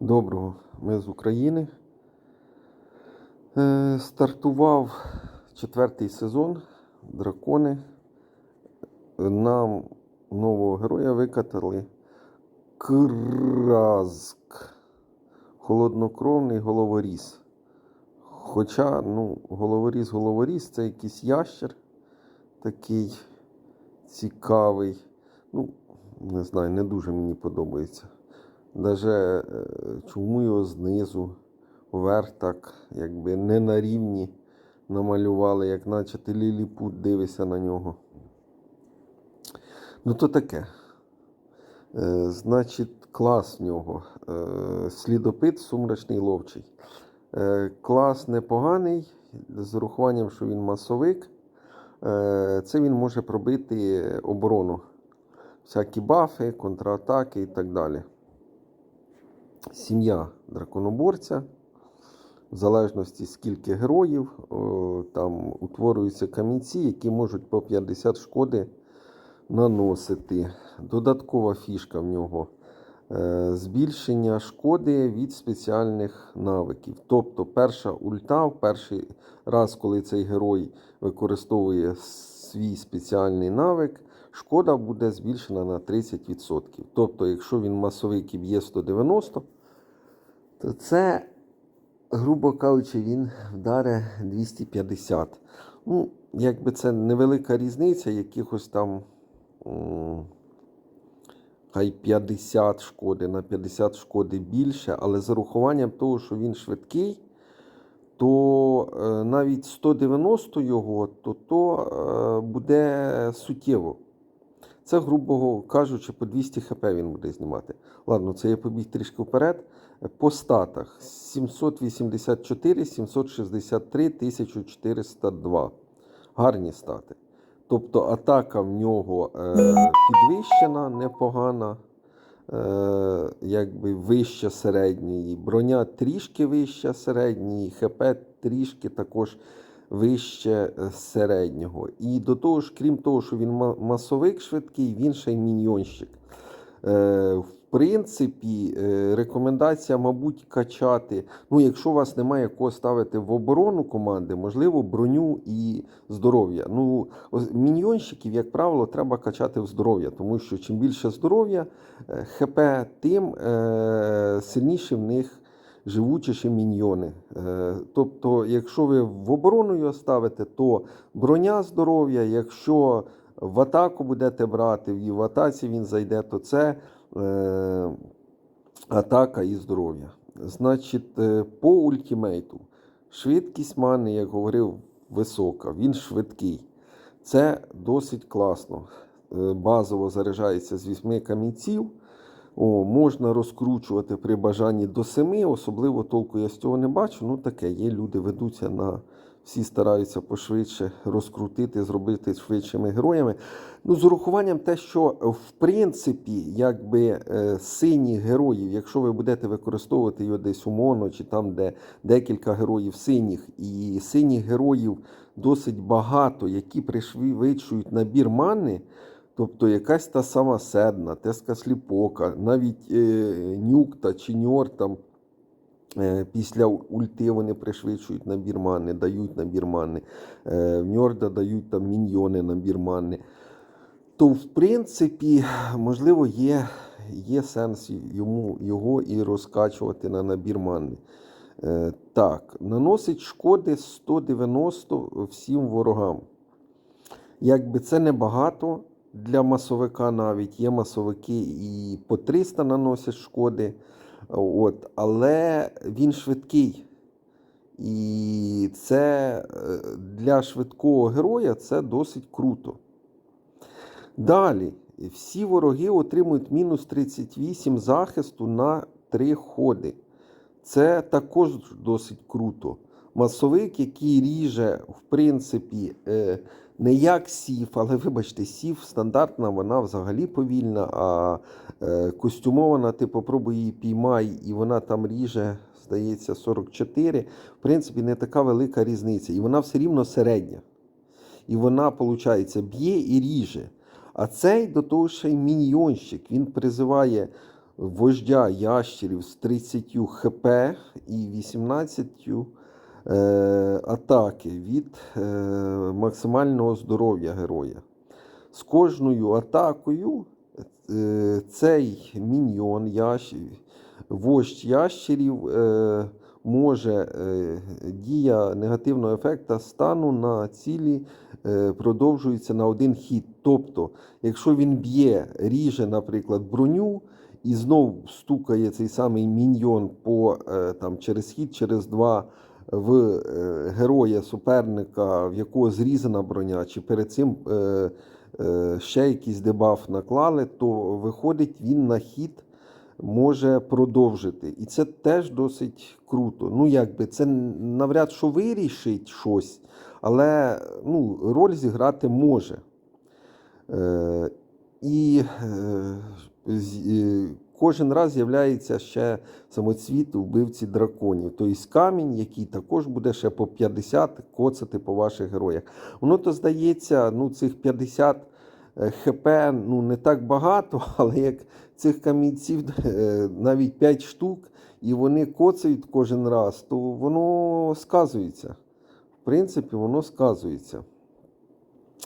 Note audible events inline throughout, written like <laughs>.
Доброго, ми з України. Е, Стартував четвертий сезон Дракони. Нам нового героя викатали Кразк. Холоднокровний головоріз. Хоча, ну, головоріз, головоріз це якийсь ящер такий цікавий. Ну, не знаю, не дуже мені подобається. Даже е, чому його знизу вверх так, якби не на рівні намалювали, як наче ти ліліпут дивишся на нього. Ну, то таке. Е, значить, клас в нього. Е, слідопит сумрачний ловчий. Клас непоганий, з урахуванням, що він масовик. Це він може пробити оборону. Всякі бафи, контратаки і так далі сім'я драконоборця. В залежності скільки героїв, там утворюються камінці, які можуть по 50 шкоди наносити. Додаткова фішка в нього е, збільшення шкоди від спеціальних навиків. Тобто, перша ульта, в перший раз, коли цей герой використовує свій спеціальний навик, шкода буде збільшена на 30%. Тобто, якщо він масовик і б'є 190, то це, грубо кажучи, він вдаре 250. Ну, якби це невелика різниця, якихось там хай 50 шкоди, на 50 шкоди більше, але з урахуванням того, що він швидкий, то е, навіть 190 його, то, то е, буде суттєво. Це, грубо кажучи, по 200 хп він буде знімати. Ладно, це я побіг трішки вперед. По статах 784, 763, 1402. Гарні стати. Тобто атака в нього е, підвищена, непогана, е, якби вища середньої. Броня трішки вища середньої, ХП трішки також вище е, середнього. І до того ж, крім того, що він ма- масовик швидкий, він ще й міньйонщик. В принципі, е, рекомендація, мабуть, качати. Ну, якщо у вас немає кого ставити в оборону команди, можливо, броню і здоров'я. Ну, міньйонщиків, як правило, треба качати в здоров'я, тому що чим більше здоров'я, е, ХП, тим е, сильніші в них живучіші міньйони. Тобто, якщо ви в оборону його ставите, то броня здоров'я, якщо в атаку будете брати, і в атаці він зайде, то це е, атака і здоров'я. Значить, е, по ультимейту. Швидкість мани, як говорив, висока, він швидкий. Це досить класно. Е, Базово заряджається з 8 камінців. О, можна розкручувати при бажанні до 7, особливо толку я з цього не бачу. Ну таке, є люди ведуться на всі стараються пошвидше розкрутити, зробити швидшими героями. Ну, з урахуванням те, що в принципі, якби е, синіх героїв, якщо ви будете використовувати його десь у моно, чи там, де декілька героїв синіх, і синіх героїв досить багато, які пришвидшують набір мани. Тобто якась та сама седна, теска сліпока, навіть е, нюкта чи ньор там після ульти вони пришвидшують набір мани, дають набір мани. Е, в ньорда дають там міньйони набір мани. То, в принципі, можливо, є, є сенс йому, його і розкачувати на набір мани. Е, так, наносить шкоди 190 всім ворогам. Якби це небагато для масовика навіть. Є масовики і по 300 наносять шкоди. От, але він швидкий. І це е, для швидкого героя це досить круто. Далі, всі вороги отримують мінус 38 захисту на 3 ходи. Це також досить круто. Масовик, який ріже, в принципі, е, не як сів, але вибачте, сів стандартна, вона взагалі повільна, а е, костюмована, ти попробуй її піймай, і вона там ріже, здається, 44. В принципі, не така велика різниця. І вона все рівно середня. І вона, виходить, б'є і ріже. А цей до того ще й міньйонщик. Він призиває вождя ящерів з 30 хп і 18 е, атаки від е, максимального здоров'я героя. З кожною атакою е, цей міньйон, вождь ящерів е, може е, дія негативного ефекта стану на цілі е, продовжується на один хід. Тобто, якщо він б'є, ріже, наприклад, броню. І знов стукає цей самий міньйон по, е, там, через хід, через два в е, героя суперника, в якого зрізана броня, чи перед цим е, е, ще якийсь дебаф наклали, то виходить він на хід може продовжити. І це теж досить круто. Ну, якби це навряд що вирішить щось, але ну, роль зіграти може. І кожен раз з'являється ще самоцвіт у вбивці драконів. Тобто камінь, який також буде ще по 50 коцати по ваших героях. Воно то здається, ну, цих 50 е, хп ну, не так багато, <laughs> але як цих камінців е, навіть 5 штук, і вони коцають кожен раз, то воно сказується. В принципі, воно сказується.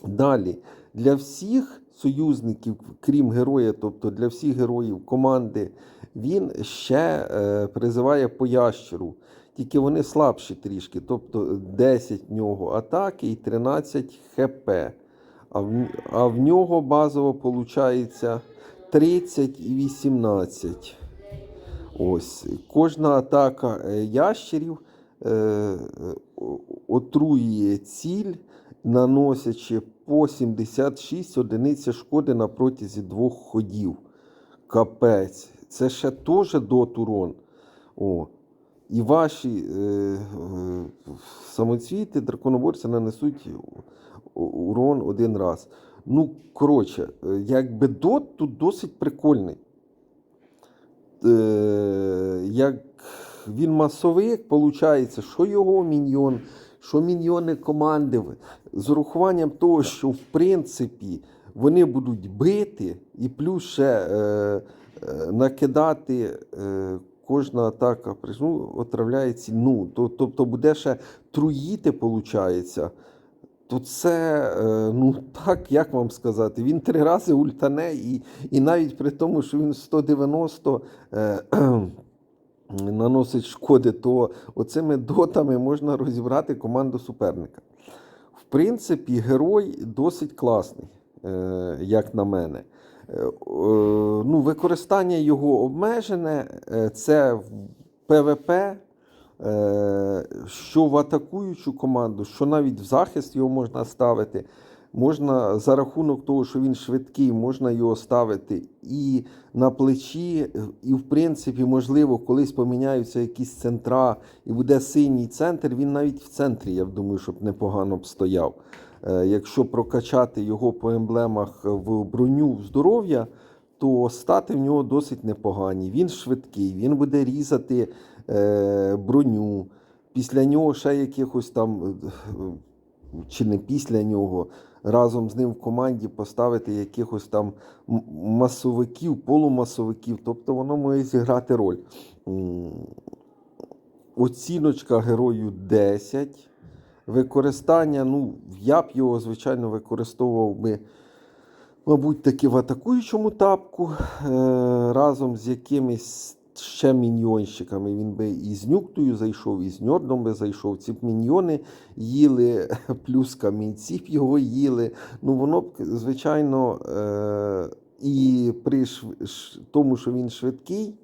Далі, для всіх союзників, крім героя, тобто для всіх героїв команди, він ще е, призиває по ящеру. Тільки вони слабші трішки, тобто 10 в нього атаки і 13 хп. А в, а в нього базово виходить 30 і 18. Ось. Кожна атака е, ящерів е, е, отруює ціль, наносячи по 76 одиниці шкоди на протязі двох ходів. Капець. Це ще теж дот урон. О. І ваші е, е, самоцвіти драконоборці нанесуть урон один раз. Ну, коротше, е, якби дот тут досить прикольний. Е, як він масовик, виходить, що його міньйон, що міньйони команди, з урахуванням того, що в принципі вони будуть бити, і плюс ще е, е, накидати е, кожна атака ну, отравляється. Ну, то, тобто буде ще труїти, виходить. То це, е, ну так, як вам сказати, він три рази ультане, і, і навіть при тому, що він 190 е, наносить шкоди, то оцими дотами можна розібрати команду суперника. В принципі, герой досить класний, е, як на мене. Е, ну, використання його обмежене, е, це ПВП, що в атакуючу команду, що навіть в захист його можна ставити. Можна за рахунок того, що він швидкий, можна його ставити і на плечі, і в принципі, можливо, колись поміняються якісь центра, і буде синій центр. Він навіть в центрі, я думаю, щоб непогано б стояв. Е, Якщо прокачати його по емблемах в броню здоров'я, то стати в нього досить непогані. Він швидкий, він буде різати е, броню. Після нього ще якихось там, е, чи не після нього, разом з ним в команді поставити якихось там масовиків, полумасовиків. Тобто воно може зіграти роль. Оціночка герою 10. Використання, ну, я б його, звичайно, використовував би, мабуть, таки в атакуючому тапку, е, разом з якимись ще міньйонщиками. Він би і з нюктою зайшов, і з ньордом би зайшов. Ці б міньйони їли, <laughs> плюс камінці б його їли. Ну, воно б, звичайно, е, і при тому, що він швидкий,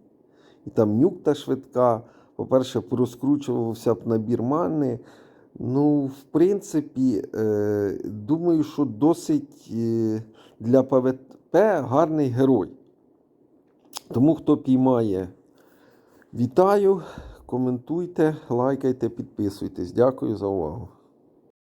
і там нюкта швидка. По-перше, розкручувався б набір мани. Ну, в принципі, е, думаю, що досить е, для ПВП гарний герой. Тому, хто піймає, вітаю, коментуйте, лайкайте, підписуйтесь. Дякую за увагу.